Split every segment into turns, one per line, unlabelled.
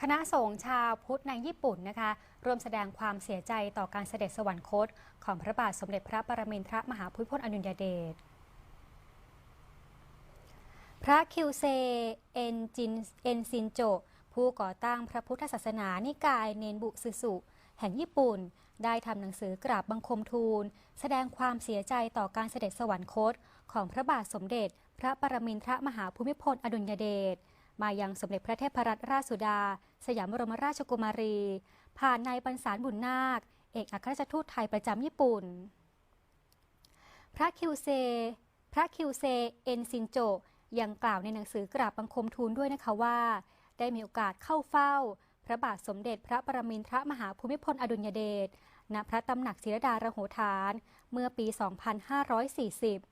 คณะสงฆ์ชาวพุทธในญี่ปุ่นนะคะร่วมแสดงความเสียใจต่อการเสด็จสวรรคต ของพระบาทสมเด็จพระปรมินทรมหาภูมิพลอดุลยเดชพระคิวเซเอนจินเอนซินโจ ผู้ก่อตั้งพระพุทธศาสนานิกายเนนบุซึสุ แห่งญี่ปุ่น ได้ทำหนังสือกราบบังคมทูล แสดงความเสียใจต่อการเสด็จสวรรคต ของพระบาทสมเด็จ พระปรมินทรมหาภูมิพลอดุลยเดชมายังสมเด็จพระเทพรัตนราชสุดา สยามบรมราชกุมารี ผ่านนายบรรสารบุญนาค เอกอัครราชทูตไทยประจำญี่ปุ่น พระคิวเซ พระคิวเซ เอนซินโจ ยังกล่าวในหนังสือกราบบังคมทูลด้วยนะคะว่า ได้มีโอกาสเข้าเฝ้า พระบาทสมเด็จพระปรมินทรมหาภูมิพลอดุลยเดช ณ พระตำหนักศิรดาระโหฐาน เมื่อปี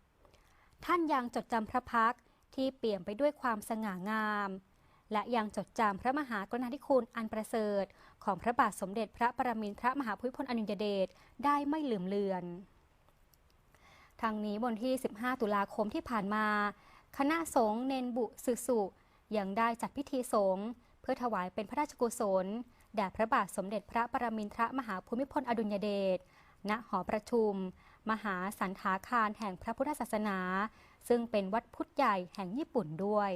2540 ท่านยังจดจำพระพักที่เปี่ยมไปด้วยความสง่างาม และยังจดจำพระมหากรุณาธิคุณอันประเสริฐ ของพระบาทสมเด็จพระปรมินทรมหาภูมิพลอดุลยเดชได้ไม่ลืมเลือน ทางนี้วันที่ 15 ตุลาคมที่ผ่านมา คณะสงฆ์เนนบุสึสุยังได้จัดพิธีสงฆ์เพื่อถวายเป็นพระราชกุศลแด่พระบาทสมเด็จพระปรมินทรมหาภูมิพลอดุลยเดชณหอประชุม มหาสันทาคารแห่งพระพุทธศาสนา ซึ่งเป็นวัดพุทธใหญ่แห่งญี่ปุ่นด้วย